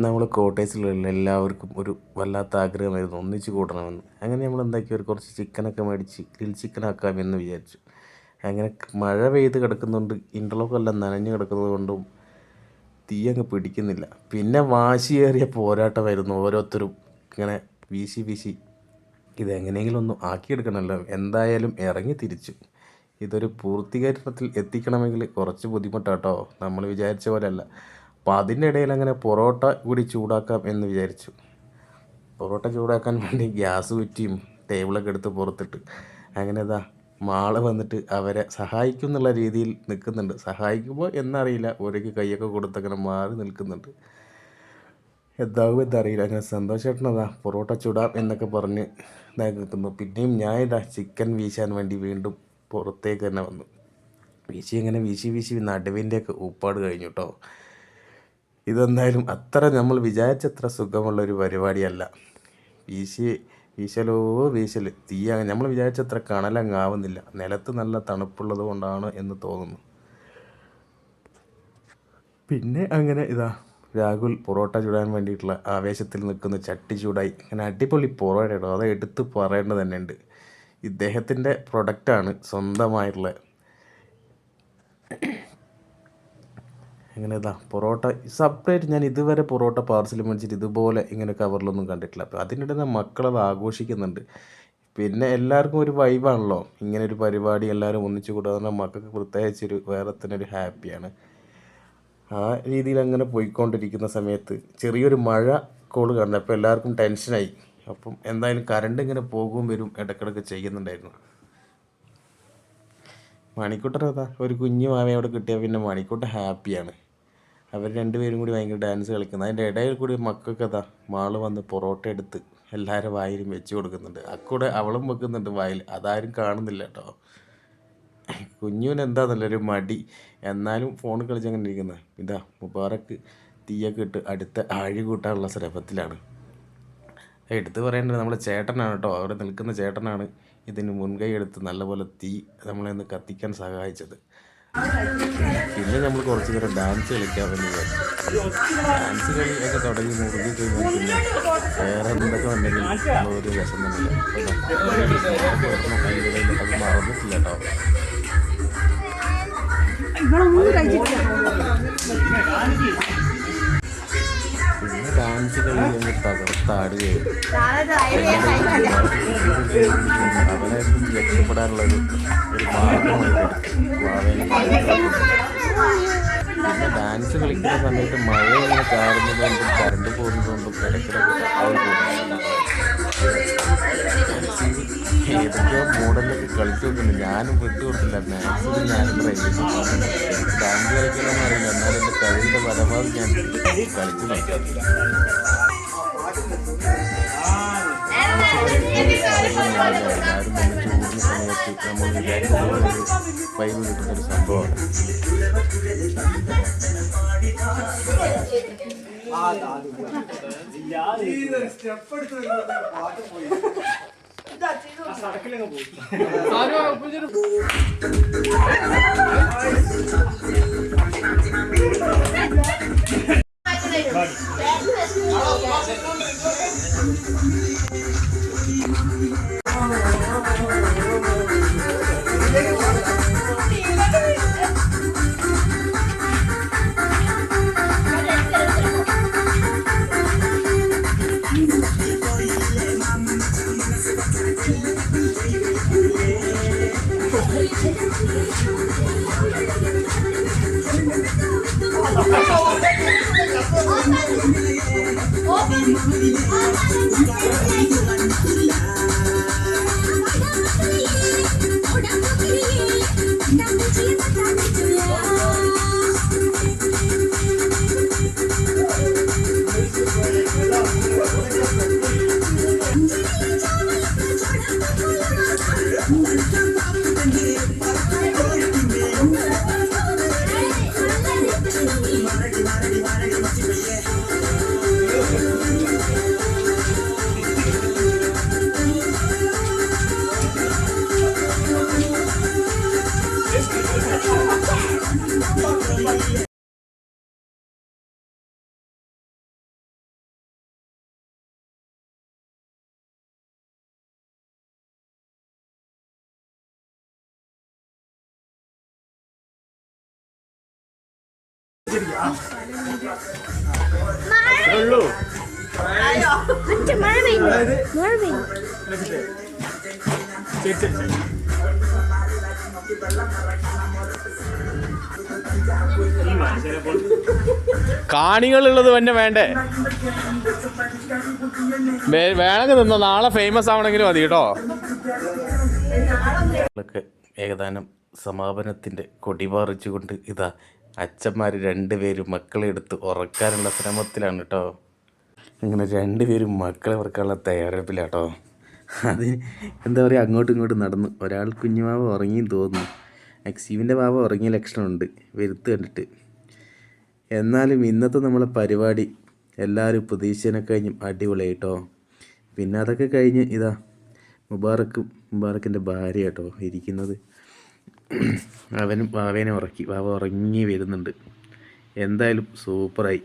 നമ്മൾ കോട്ടേഴ്സിലുള്ള എല്ലാവർക്കും ഒരു വല്ലാത്ത ആഗ്രഹമായിരുന്നു. ഒന്നിച്ച് കൂടണമെന്ന്. അങ്ങനെ നമ്മൾ എന്താക്കി? ഒരു കുറച്ച് ചിക്കനൊക്കെ മേടിച്ച് ഗ്രിൽ ചിക്കൻ ആക്കാമെന്ന് വിചാരിച്ചു. അങ്ങനെ മഴ പെയ്ത് കിടക്കുന്നുണ്ട്. ഇന്റർലോക്ക് എല്ലാം നനഞ്ഞു കിടക്കുന്നത് കൊണ്ടും തീ അങ്ങ് പിടിക്കുന്നില്ല. പിന്നെ വാശിയേറിയ പോരാട്ടമായിരുന്നു ഓരോരുത്തരും. ഇങ്ങനെ വീശി വീശി ഇതെങ്ങനെയെങ്കിലും ഒന്ന് ആക്കിയെടുക്കണമല്ലോ. എന്തായാലും ഇറങ്ങി തിരിച്ചു. ഇതൊരു പൂർത്തീകരണത്തിൽ എത്തിക്കണമെങ്കിൽ കുറച്ച് ബുദ്ധിമുട്ടാട്ടോ. നമ്മൾ വിചാരിച്ച പോലെയല്ല. അപ്പോൾ അതിന്റെ ഇടയിൽ അങ്ങനെ പൊറോട്ട കൂടി ചൂടാക്കാം എന്ന് വിചാരിച്ചു. പൊറോട്ട ചൂടാക്കാൻ വേണ്ടി ഗ്യാസ് കുറ്റിയും ടേബിളൊക്കെ എടുത്ത് പുറത്തിട്ട് അങ്ങനെ ഇതാ മാൾ വന്നിട്ട് അവരെ സഹായിക്കും എന്നുള്ള രീതിയിൽ നിൽക്കുന്നുണ്ട്. സഹായിക്കുമ്പോൾ എന്നറിയില്ല. ഒരേക്ക് കൈയൊക്കെ കൊടുത്തങ്ങനെ മാറി നിൽക്കുന്നുണ്ട്. എന്താകും എന്നറിയില്ല. അങ്ങനെ സന്തോഷേട്ടനതാ പൊറോട്ട ചുടാം എന്നൊക്കെ പറഞ്ഞ് ഇതായി നിൽക്കുന്നു. പിന്നെയും ഞാൻ ഇതാ ചിക്കൻ വീശാൻ വേണ്ടി വീണ്ടും പുറത്തേക്ക് തന്നെ വന്നു. വീശി ഇങ്ങനെ വീശി വീശി നടുവിന്റെയൊക്കെ ഉപ്പാട് കഴിഞ്ഞു കേട്ടോ. ഇതെന്തായാലും അത്ര നമ്മൾ വിചാരിച്ചത്ര സുഖമുള്ള ഒരു പരിപാടിയല്ല. വീശി വീശലോ വീശൽ തീ നമ്മൾ വിചാരിച്ചത്ര കണലങ്ങ് ആവുന്നില്ല നിലത്ത് നല്ല തണുപ്പുള്ളത് കൊണ്ടാണ് എന്ന് തോന്നുന്നു. പിന്നെ അങ്ങനെ ഇതാ രാഹുൽ പൊറോട്ട ചൂടാൻ വേണ്ടിയിട്ടുള്ള ആവേശത്തിൽ നിൽക്കുന്ന ചട്ടി ചൂടായി. അങ്ങനെ അടിപൊളി പൊറോട്ട ഇടും അത് എടുത്ത് പറയേണ്ടത് തന്നെ ഉണ്ട് ഇദ്ദേഹത്തിന്റെ പ്രൊഡക്റ്റാണ് സ്വന്തമായിട്ടുള്ള അങ്ങനെ ഇതാ പൊറോട്ട. സെപ്പറേറ്റ് ഞാൻ ഇതുവരെ പൊറോട്ട പാർസൽ മേടിച്ചിട്ട് ഇതുപോലെ ഇങ്ങനെ കവറിലൊന്നും കണ്ടിട്ടില്ല. അപ്പോൾ അതിനിടെ മക്കളത് ആഘോഷിക്കുന്നുണ്ട്. പിന്നെ എല്ലാവർക്കും ഒരു വൈബാണല്ലോ ഇങ്ങനെ ഒരു പരിപാടി എല്ലാവരും ഒന്നിച്ചു കൂടുക അതുകൊണ്ട് മക്കൾക്ക് പ്രത്യേകിച്ചൊരു വേറെ തന്നെ ഒരു ഹാപ്പിയാണ് ആ രീതിയിൽ അങ്ങനെ പോയിക്കൊണ്ടിരിക്കുന്ന സമയത്ത് ചെറിയൊരു മഴ കോൾ കണ്ടപ്പോൾ എല്ലാവർക്കും ടെൻഷനായി അപ്പം എന്തായാലും കറണ്ട് ഇങ്ങനെ പോകും വരും ഇടക്കിടക്ക് ചെയ്യുന്നുണ്ടായിരുന്നു. മണിക്കൂട്ടൻ അതാ ഒരു കുഞ്ഞു മാവയെ അവിടെ കിട്ടിയാൽ പിന്നെ മണിക്കൂട്ടൻ ഹാപ്പിയാണ് അവർ രണ്ടുപേരും കൂടി ഭയങ്കര ഡാൻസ് കളിക്കുന്നു. അതിന്റെ ഇടയിൽ കൂടി മക്കൾക്ക് അതാ മാൾ വന്ന് പൊറോട്ട എടുത്ത് എല്ലാവരും വായിലും വെച്ച് കൊടുക്കുന്നുണ്ട്. അക്കൂടെ അവളും വെക്കുന്നുണ്ട് വായിൽ. അതാരും കാണുന്നില്ല കേട്ടോ കുഞ്ഞുവിന് എന്താ നല്ലൊരു മടി? എന്നാലും ഫോൺ കളിച്ചങ്ങനെ ഇരിക്കുന്നത് ഇതാ മുബാറക്ക് തീയൊക്കെ ഇട്ട് അടുത്ത ആഴി കൂട്ടാനുള്ള ശ്രമത്തിലാണ്. എടുത്ത് പറയേണ്ടത് നമ്മുടെ ചേട്ടനാണ് കേട്ടോ അവിടെ നിൽക്കുന്ന ചേട്ടനാണ് ഇതിന് മുൻകൈ എടുത്ത് നല്ലപോലെ തീ നമ്മളെ ഒന്ന് കത്തിക്കാൻ സഹായിച്ചത്. പിന്നെ നമ്മൾ കുറച്ച് നേരം ഡാൻസ് കളിക്കാൻ വിചാരിച്ചു ഡാൻസ് കളി ഒക്കെ തുടങ്ങി മുറുകി കഴിഞ്ഞാൽ പിന്നെ വേറെ എന്തൊക്കെ ഉണ്ടെങ്കിൽ ഒരു രസം തന്നെയില്ല അത് മറന്നിട്ടില്ല കേട്ടോ. പിന്നെ ഡാൻസ് കളി അങ്ങ് രക്ഷപ്പെടാനുള്ള ഒരു പിന്നെ ഡാൻസ് കളിക്കുന്ന സമയത്ത് മഴ ഇങ്ങനെ ചാടുന്നതുകൊണ്ടും കറണ്ട് പോകുന്നതുകൊണ്ടും ഇടയ്ക്കിടയ്ക്ക് ഏതൊക്കെയോ മോഡലൊക്കെ കളിച്ചു കൊടുക്കുന്നു ഞാനും വിട്ടു കൊടുത്തില്ല. മാക്സിമം ഞാനും ട്രൈ ചെയ്തു ഡാൻസ് കളിക്കണമെന്ന് അറിയില്ല. എന്നാലും എന്റെ കഴിവിന്റെ പരമാവധി ഞാൻ കളിച്ചു നോക്കി. നമ്മൾ വിചാരിക്കുന്നത് വൈബ് കിട്ടുന്ന ഒരു സംഭവമാണ് സ്റ്റെപ്പ് എടുത്ത് പാട്ട് പോയി നടക്കില്ല പോയി ആരും I'm gonna be a champion. കാണികളുള്ളത് തന്നെ വേണ്ടേ? വേണമെങ്കിൽ നിന്നോ. നാളെ ഫേമസ് ആവണമെങ്കിലും മതി കേട്ടോ. ഏകദാനം സമാപനത്തിന്റെ കൊടി പാറിച്ചുകൊണ്ട് ഇതാ അച്ഛന്മാർ രണ്ടുപേരും മക്കളെ എടുത്ത് ഉറക്കാനുള്ള ശ്രമത്തിലാണ് കേട്ടോ അങ്ങനെ രണ്ടുപേരും മക്കളെ ഉറക്കാനുള്ള തയ്യാറെടുപ്പിലാട്ടോ. അത് എന്താ പറയുക അങ്ങോട്ടും ഇങ്ങോട്ടും നടന്നു. ഒരാൾ കുഞ്ഞുമാവ ഉറങ്ങിയും തോന്നുന്നു. അക്സീവിന്റെ മാവ ഉറങ്ങിയ ലക്ഷണമുണ്ട്. വരുത്ത് കണ്ടിട്ട്. എന്നാലും ഇന്നത്തെ നമ്മളെ പരിപാടി എല്ലാവരും പ്രതീക്ഷനെ കഴിഞ്ഞും അടിപൊളിയായിട്ടോ. പിന്നെ അതൊക്കെ കഴിഞ്ഞ് ഇതാ മുബാറക്കും മുബാറക്കിന്റെ ഭാര്യ കേട്ടോ ഇരിക്കുന്നത്. അവനും വാവേനെ ഉറക്കി. വാവ ഉറങ്ങി വരുന്നുണ്ട്. എന്തായാലും സൂപ്പറായി.